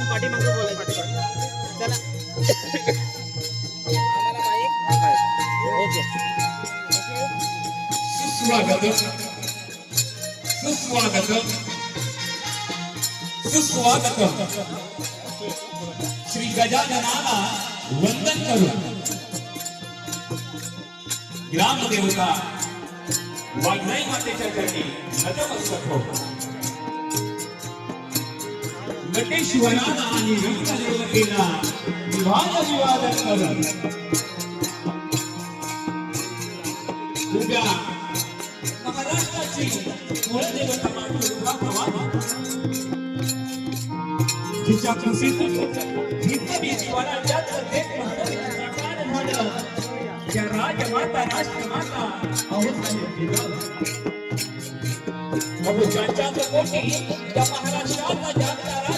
आम्हाला माहीत ओके. सुस्वागत सुस्वागत सुस्वागत श्री गजाननाला वंदन करून ग्रामदेवता वाघनाई मातेच्या चरणी नतमस्तक हो नटेश्वराला आणि रंगदेवतेला विवाद विवादन उद्या महाराष्ट्राची कुलदेवता मानून दुर्गा प्रसिद्ध हिंदवी स्वराज्यात प्रत्येक प्रकार झालं. त्या राजमाता, राष्ट्रमाता अहो ज्यांच्या पोटी त्या महाराष्ट्राचा ज्यांचा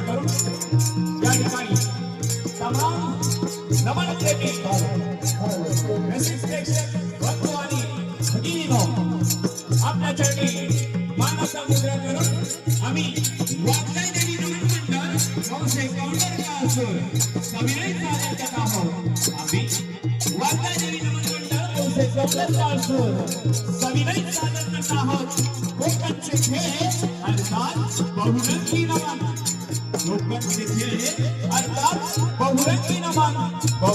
मुद्रा करून या ठिकाणी तमाम नमन प्रेमी रसिक प्रेक्षक बंधू आणि आपल्या चरणी मानाचा मुद्रा करून आम्ही वागदाई देवी नमन मंडळ संशय कौंडर का असून सविनय सादर करत आहोत आम्ही वागदाई देवी नमन मंडळ संशय कौंडर का असून सविनय सादर करत आहोत कोकणचे खेळ अर्थात बहुरंगी नमन कोकणचे खेळ अर्थात बहुरंगी नमन बहुरंगी नमन